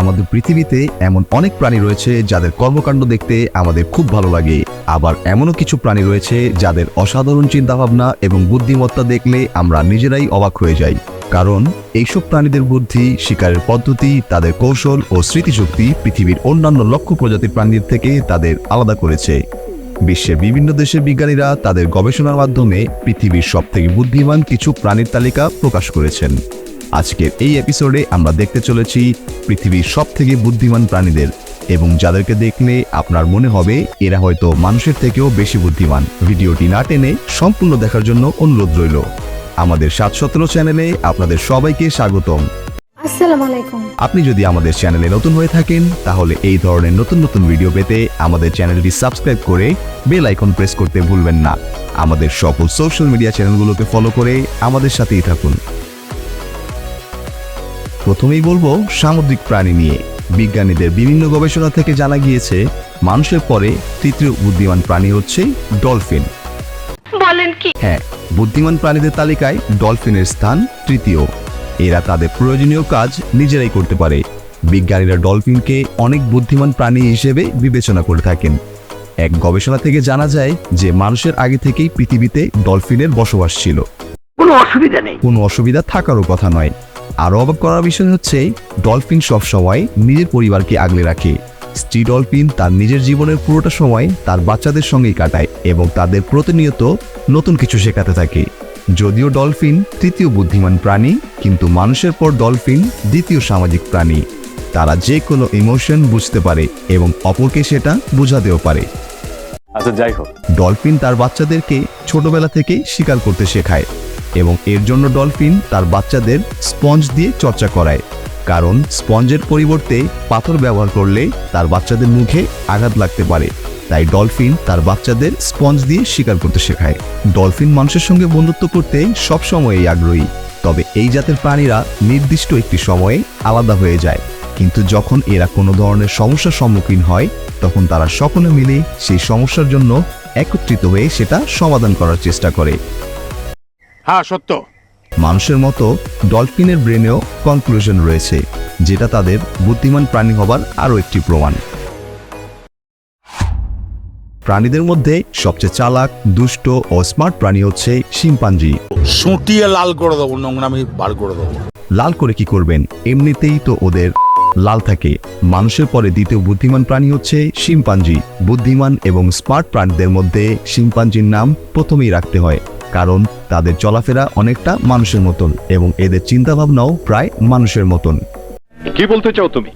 আমাদের পৃথিবীতে এমন অনেক প্রাণী রয়েছে যাদের কর্মকাণ্ড দেখতে আমাদের খুব ভালো লাগে। আবার এমনও কিছু প্রাণী রয়েছে যাদের অসাধারণ চিন্তাভাবনা এবং বুদ্ধিমত্তা দেখলে আমরা নিজেরাই অবাক হয়ে যাই। কারণ এইসব প্রাণীদের বুদ্ধি, শিকারের পদ্ধতি, তাদের কৌশল ও স্মৃতিশক্তি পৃথিবীর অন্যান্য লক্ষ্য প্রজাতির প্রাণীর থেকে তাদের আলাদা করেছে। বিশ্বের বিভিন্ন দেশের বিজ্ঞানীরা তাদের গবেষণার মাধ্যমে পৃথিবীর সবথেকে বুদ্ধিমান কিছু প্রাণীর তালিকা প্রকাশ করেছেন। আজকের এই এপিসোডে আমরা দেখতে চলেছি পৃথিবীর সবথেকে বুদ্ধিমান প্রাণীদের এবং যাদেরকে দেখলে আপনার মনে হবে এরা হয়তো মানুষের থেকেও বেশি বুদ্ধিমান। ভিডিওটি না টেনে সম্পূর্ণ দেখার জন্য অনুরোধ রইল। আমাদের সাত সতেরো চ্যানেলে আপনাদের সবাইকে স্বাগতম। আসসালামু আলাইকুম। আপনি যদি আমাদের চ্যানেলে নতুন হয়ে থাকেন তাহলে এই ধরনের নতুন নতুন ভিডিও পেতে আমাদের চ্যানেলটি সাবস্ক্রাইব করে বেল আইকন প্রেস করতে ভুলবেন না। আমাদের সকল সোশ্যাল মিডিয়া চ্যানেলগুলোকে ফলো করে আমাদের সাথেই থাকুন। প্রথমেই বলব সামুদ্রিক প্রাণী নিয়ে। বিজ্ঞানীদের বিভিন্ন গবেষণা থেকে জানা গিয়েছে মানুষের পরে তৃতীয় বুদ্ধিমান প্রাণী হচ্ছে ডলফিন। বলেন কি? হ্যাঁ বুদ্ধিমান প্রাণীদের তালিকায় ডলফিনের স্থান তৃতীয়। এরা তাদের প্রয়োজনীয় কাজ নিজেরাই করতে পারে। বিজ্ঞানীরা ডলফিনকে অনেক বুদ্ধিমান প্রাণী হিসেবে বিবেচনা করে থাকেন। এক গবেষণা থেকে জানা যায় যে মানুষের আগে থেকেই পৃথিবীতে ডলফিনের বসবাস ছিল। কোনো অসুবিধা নেই। কোনো অসুবিধা থাকারও কথা নয়। আরও অবাক করার বিষয় হচ্ছে ডলফিন সবসময় নিজের পরিবারকে আগলে রাখে। স্ত্রী ডলফিন তার নিজের জীবনের পুরোটা সময় তার বাচ্চাদের সঙ্গেই কাটায় এবং তাদের প্রতিনিয়ত নতুন কিছু শেখাতে থাকে। যদিও ডলফিন তৃতীয় বুদ্ধিমান প্রাণী কিন্তু মানুষের পর ডলফিন দ্বিতীয় সামাজিক প্রাণী। তারা যে কোনো ইমোশন বুঝতে পারে এবং অপরকে সেটা বোঝাতেও পারে। আচ্ছা যাই হোক। ডলফিন তার বাচ্চাদেরকে ছোটবেলা থেকে শিকার করতে শেখায়। এবং এর জন্য ডলফিন তার বাচ্চাদের স্পঞ্জ দিয়ে চর্চা করায়। কারণ স্পঞ্জের পরিবর্তে পাথর ব্যবহার করলে তার বাচ্চাদের মুখে আঘাত লাগতে পারে। তাই ডলফিন তার বাচ্চাদের স্পঞ্জ দিয়ে শিকার করতে শেখায়। ডলফিন মানুষের সঙ্গে বন্ধুত্ব করতে সবসময়ই আগ্রহী। তবে এই জাতের প্রাণীরা নির্দিষ্ট একটি সময়ে আলাদা হয়ে যায়। কিন্তু যখন এরা কোনো ধরনের সমস্যার সম্মুখীন হয়, তখন তারা সকলে মিলে সেই সমস্যার জন্য একত্রিত হয়ে সেটা সমাধান করার চেষ্টা করে। হ্যাঁ সত্য। মানুষের মতো ডলফিনের ব্রেনেও কনক্লুশন রয়েছে যেটা তাদের বুদ্ধিমান প্রাণী হবার আরও একটি প্রমাণ। প্রাণীদের মধ্যে সবচেয়ে চালাক দুষ্ট ও স্মার্ট প্রাণী হচ্ছে শিম্পাঞ্জি। সুটিয়ে লাল করে দেবো নোংরামি বার করে দেবো। লাল করে কি করবেন? এমনিতেই তো ওদের লাল থাকে। মানুষের পরে দ্বিতীয় বুদ্ধিমান প্রাণী হচ্ছে শিম্পাঞ্জি। বুদ্ধিমান এবং স্মার্ট প্রাণীদের মধ্যে শিম্পাঞ্জির নাম প্রথমেই রাখতে হয়। কারণ তাদের চলাফেরা অনেকটা মানুষের মতন এবং এদের চিন্তাভাবনাও প্রায় মানুষের মতন। কি বলতে চাও তুমি?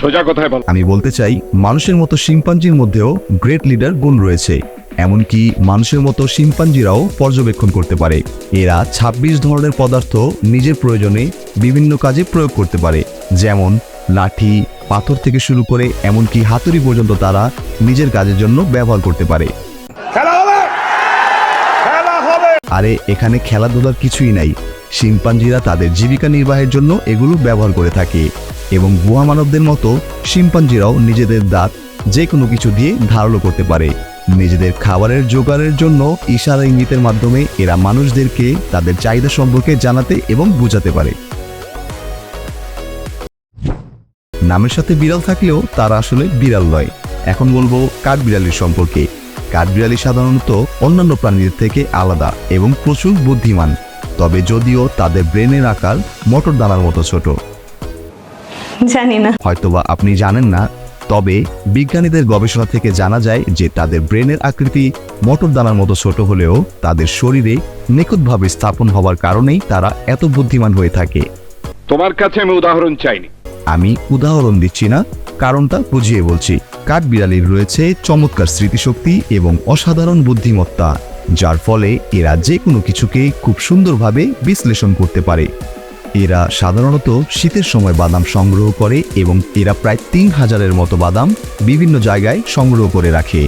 সোজা কথায় বল। আমি বলতে চাই মানুষের মতো শিম্পাঞ্জির মধ্যেও গ্রেট লিডার গুণ রয়েছে। এমনকি মানুষের মতো শিম্পাঞ্জিরাও পর্যবেক্ষণ করতে পারে। এরা ২৬ ধরনের পদার্থ নিজের প্রয়োজনে বিভিন্ন কাজে প্রয়োগ করতে পারে। যেমন লাঠি পাথর থেকে শুরু করে এমনকি হাতুড়ি পর্যন্ত তারা নিজের কাজের জন্য ব্যবহার করতে পারে। আরে, এখানে খেলাধুলার কিছুই নাই। শিম্পাঞ্জিরা তাদের জীবিকা নির্বাহের জন্য এগুলো ব্যবহার করে থাকে এবং গুহা মানবদের মতো শিম্পাঞ্জিরাও নিজেদের দাঁত যে কোনো কিছু দিয়ে ধারালো করতে পারে। নিজেদের খাবারের জোগাড়ের জন্য ইশারা ইঙ্গিতের মাধ্যমে এরা মানুষদেরকে তাদের চাহিদা সম্পর্কে জানাতে এবং বোঝাতে পারে। নামের সাথে বিড়াল থাকলেও তারা আসলে বিড়াল নয়। এখন বলব কাঠ বিড়ালের সম্পর্কে। কাঠবিড়ালি সাধারণত অন্যান্য প্রাণীদের থেকে আলাদা এবং প্রচুর বুদ্ধিমান। তবে যদিও তাদের ব্রেনের আকার মটর দানার মতো ছোট। জানি না। হয়তোবা আপনি জানেন না তবে বিজ্ঞানীদের গবেষণা থেকে জানা যায় যে তাদের ব্রেনের আকৃতি মটর দানার মতো ছোট হলেও তাদের শরীরে নিখুঁতভাবে স্থাপন হওয়ার কারণেই তারা এত বুদ্ধিমান হয়ে থাকে। তোমার কাছে আমি উদাহরণ চাইনি। আমি উদাহরণ দিচ্ছি না কারণটা বুঝিয়ে বলছি। কাঠবিড়ালির রয়েছে চমৎকার স্মৃতিশক্তি এবং অসাধারণ বুদ্ধিমত্তা যার ফলে এরা যে কোনো কিছুকে খুব সুন্দরভাবে বিশ্লেষণ করতে পারে। এরা সাধারণত শীতের সময় বাদাম সংগ্রহ করে এবং এরা প্রায় তিন হাজারের মতো বাদাম বিভিন্ন জায়গায় সংগ্রহ করে রাখে।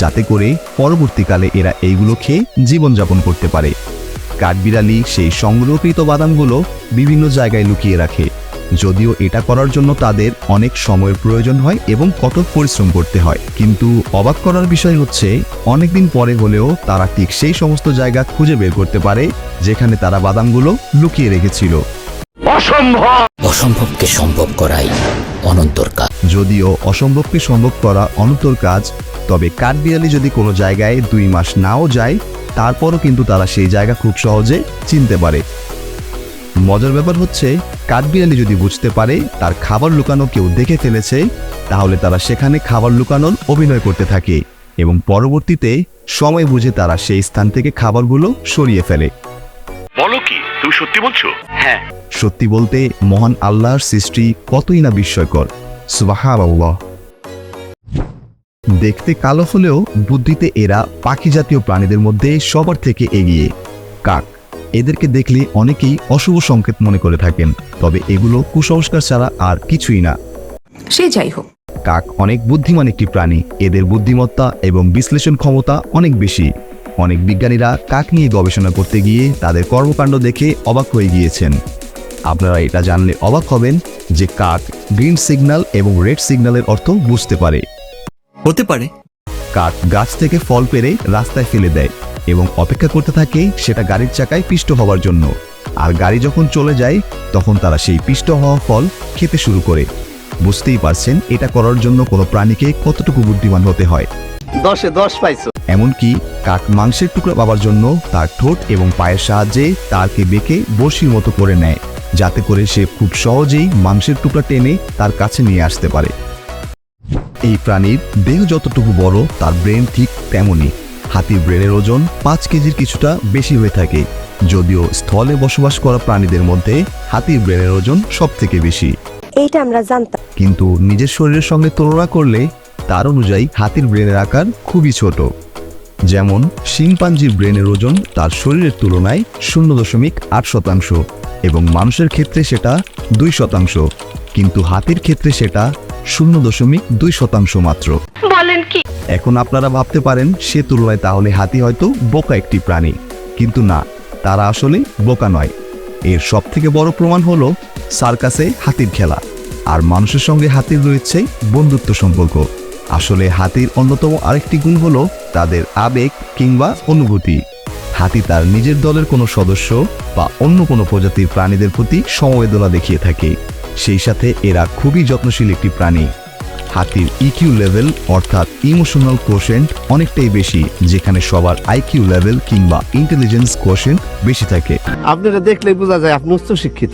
যাতে করে পরবর্তীকালে এরা এইগুলো খেয়ে জীবনযাপন করতে পারে। কাঠবিড়ালি সেই সংগ্রহকৃত বাদামগুলো বিভিন্ন জায়গায় লুকিয়ে রাখে। যদিও এটা করার জন্য তাদের অনেক সময়ের প্রয়োজন হয় এবং কঠোর পরিশ্রম করতে হয়। কিন্তু অবাক করার বিষয় হচ্ছে অনেকদিন পরে হলেও তারা ঠিক সেই সমস্ত জায়গা খুঁজে বের করতে পারে যেখানে তারা বাদামগুলো লুকিয়ে রেখেছিল। অসম্ভব! অসম্ভবকে সম্ভব করাই অনন্তর কাজ। যদিও অসম্ভবকে সম্ভব করা অনন্তর কাজ, তবে কাঠবিড়ালি যদি কোনো জায়গায় দুই মাস নাও যায়, তারপরও কিন্তু তারা সেই জায়গা খুব সহজে চিনতে পারে। মজার ব্যাপার হচ্ছে, কাঠবিড়ালি যদি বুঝতে পারে, তার খাবার লুকানো কেউ দেখে ফেলেছে, তাহলে তারা সেখানে খাবার লুকানোর অভিনয় করতে থাকে এবং পরবর্তীতে সময় বুঝে তারা সেই স্থান থেকে খাবারগুলো সরিয়ে ফেলে। বলো কি তুমি সত্যি বলছো? হ্যাঁ। সত্যি বলতে মহান আল্লাহর সৃষ্টি কতই না বিস্ময়কর। আল্লাহ দেখতে কালো হলেও বুদ্ধিতে এরা পাখি জাতীয় প্রাণীদের মধ্যে সবার থেকে এগিয়ে। কাক এদেরকে দেখলে অনেকেই অশুভ সংকেত মনে করে থাকেন তবে এগুলো কুসংস্কার ছাড়া আর কিছুই না। সে যাই হোক। কাক অনেক বুদ্ধিমান একটি প্রাণী এদের বুদ্ধিমত্তা এবং বিশ্লেষণ ক্ষমতা অনেক বেশি। অনেক বিজ্ঞানীরা কাক নিয়ে গবেষণা করতে গিয়ে তাদের কর্মকাণ্ড দেখে অবাক হয়ে গিয়েছেন। আপনারা এটা জানলে অবাক হবেন যে কাক গ্রিন সিগন্যাল এবং রেড সিগন্যালের অর্থ বুঝতে পারে। হতে পারে। কাক গাছ থেকে ফল পেরে রাস্তায় ফেলে দেয় এবং অপেক্ষা করতে থাকে সেটা গাড়ির চাকায় পিষ্ট হওয়ার জন্য। আর গাড়ি যখন চলে যায় তখন তারা সেই পিষ্ট হওয়া ফল খেতে শুরু করে। বুঝতেই পারছেন এটা করার জন্য কোনো প্রাণীকে কতটুকু বুদ্ধিমান হতে হয়। দশে দশ পাইছো। এমনকি কাক মাংসের টুকরো পাবার জন্য তার ঠোঁট এবং পায়ের সাহায্যে তারকে বেঁকে বড়শির মতো করে নেয় যাতে করে সে খুব সহজেই মাংসের টুকরা টেনে তার কাছে নিয়ে আসতে পারে। এই প্রাণীর দেহ যতটুকু বড় তার ব্রেন ঠিক তেমনই। হাতির ব্রেনের ওজন পাঁচ কেজির কিছুটা বেশি হয়ে থাকে। যদিও স্থলে বসবাস করা প্রাণীদের মধ্যে হাতির ব্রেনের ওজন সব থেকে বেশি। এইটা আমরা জানতাম। কিন্তু নিজের শরীরের সঙ্গে তুলনা করলে তার অনুযায়ী হাতির ব্রেনের আকার খুবই ছোট। যেমন শিম্পাঞ্জির ব্রেনের ওজন তার শরীরের তুলনায় শূন্য দশমিক আট শতাংশ এবং মানুষের ক্ষেত্রে সেটা দুই শতাংশ কিন্তু হাতির ক্ষেত্রে সেটা শূন্য দশমিক দুই শতাংশ মাত্র। বলেন কি? এখন আপনারা ভাবতে পারেন সে তুলনায় তাহলে হাতি হয়তো বোকা একটি প্রাণী। কিন্তু না তারা আসলে বোকা নয়। এর সব থেকে বড় প্রমাণ হলো সার্কাসে হাতির খেলা। আর মানুষের সঙ্গে হাতির রয়েছে বন্ধুত্ব সম্পর্ক। আসলে হাতির অন্যতম আরেকটি গুণ হলো তাদের আবেগ কিংবা অনুভূতি। হাতি তার নিজের দলের কোনো সদস্য বা অন্য কোনো প্রজাতির প্রাণীদের প্রতি সমবেদনা দেখিয়ে থাকে। সেই সাথে এরা খুবই যত্নশীল একটি প্রাণী। হাতির ইকিউ লেভেল অর্থাৎ ইমোশনাল কোশেন্ট অনেকটাই বেশি যেখানে সবার আইকিউ লেভেল কিংবা ইন্টেলিজেন্স কোশেন্ট বেশি থাকে। আপনারা দেখলে বোঝা যায় আপনি উচ্চ শিক্ষিত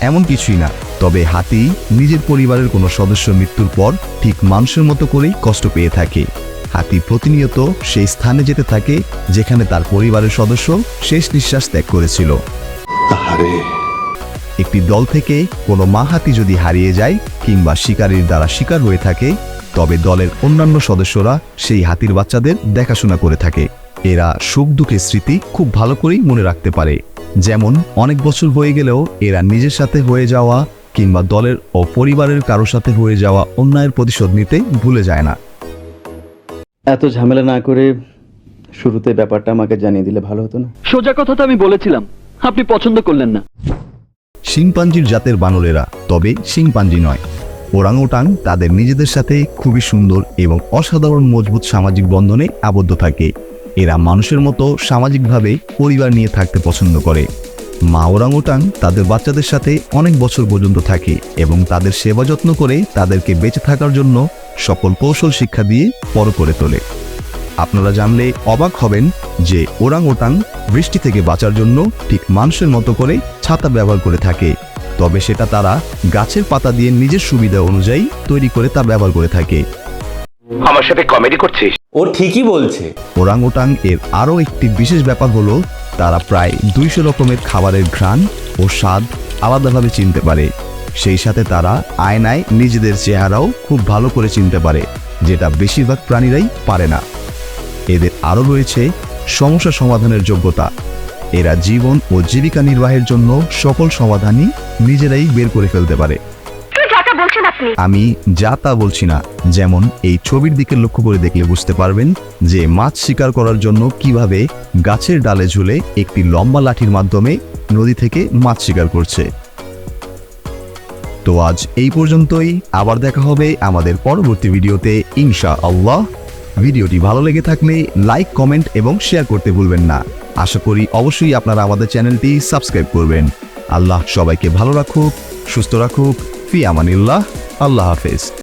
এমন কিছুই না। তবে হাতি নিজের পরিবারের কোনো সদস্য মৃত্যুর পর ঠিক মানুষের মতো করেই কষ্ট পেয়ে থাকে। হাতি প্রতিনিয়ত সেই স্থানে যেতে থাকে যেখানে তার পরিবারের সদস্য শেষ নিঃশ্বাস ত্যাগ করেছিল। একটি দল থেকে কোনো মা হাতি যদি হারিয়ে যায় কিংবা শিকারীর দ্বারা শিকার হয়ে থাকে তবে দলের অন্যান্য সদস্যরা সেই হাতির বাচ্চাদের দেখাশোনা করে থাকে। এরা সুখ দুঃখের স্মৃতি খুব ভালো করেই মনে রাখতে পারে। যেমন অনেক বছর হয়ে গেলেও এরা নিজের সাথে হয়ে যাওয়া কিংবা দলের ও পরিবারের কারোর সাথে হয়ে যাওয়া অন্যায়ের প্রতিশোধ নিতে ভুলে যায় না। এত ঝামেলা না করে শুরুতে ব্যাপারটা আমাকে জানিয়ে দিলে ভালো হতো না। সোজা কথা তো আমি বলেছিলাম আপনি পছন্দ করলেন না। শিংপাঞ্জির জাতের বানরেরা তবে শিংপাঞ্জি নয়। ওরাংওটাং তাদের নিজেদের সাথে খুবই সুন্দর এবং অসাধারণ মজবুত সামাজিক বন্ধনে আবদ্ধ থাকে। এরা মানুষের মতো সামাজিকভাবে পরিবার নিয়ে থাকতে পছন্দ করে। মা ওরাংওটাং তাদের বাচ্চাদের সাথে অনেক বছর পর্যন্ত থাকে এবং তাদের সেবা যত্ন করে তাদেরকে বেঁচে থাকার জন্য সকল কৌশল শিক্ষা দিয়ে বড় করে তোলে। আপনারা জানলে অবাক হবেন যে ওরাং ওটাং বৃষ্টি থেকে বাঁচার জন্য ঠিক মানুষের মতো করে ছাতা ব্যবহার করে থাকে। তবে সেটা তারা গাছের পাতা দিয়ে নিজের সুবিধা অনুযায়ী তৈরি করে তা ব্যবহার করে থাকে। আমার সাথে কমেডি করছিস? ও ঠিকই বলছে। ওরাং ওটাং এর আরও একটি বিশেষ ব্যাপার হলো, তারা প্রায় দুইশো রকমের খাবারের ঘ্রাণ ও স্বাদ আলাদাভাবে চিনতে পারে। সেই সাথে তারা আয়নায় নিজেদের চেহারাও খুব ভালো করে চিনতে পারে, যেটা বেশিরভাগ প্রাণীরাই পারে না। এদের আরও রয়েছে সমস্যা সমাধানের যোগ্যতা। এরা জীবন ও জীবিকা নির্বাহের জন্য সকল সমাধানই নিজেরাই বের করে ফেলতে পারে। আপনি আমি যা তা বলছি না, যেমন এই ছবির দিকে লক্ষ্য করে দেখলে বুঝতে পারবেন যে মাছ শিকার করার জন্য কীভাবে গাছের ডালে ঝুলে একটি লম্বা লাঠির মাধ্যমে নদী থেকে মাছ শিকার করছে। তো আজ এই পর্যন্তই, আবার দেখা হবে আমাদের পরবর্তী ভিডিওতে ইনশা আল্লাহ ভিডিওটি ভালো লেগে থাকলে লাইক, কমেন্ট এবং শেয়ার করতে ভুলবেন না। আশা করি অবশ্যই আপনারা আমাদের চ্যানেলটি সাবস্ক্রাইব করবেন। আল্লাহ সবাইকে ভালো রাখুক, সুস্থ রাখুক, ফি আমানিল্লাহ। আল্লাহ হাফেজ।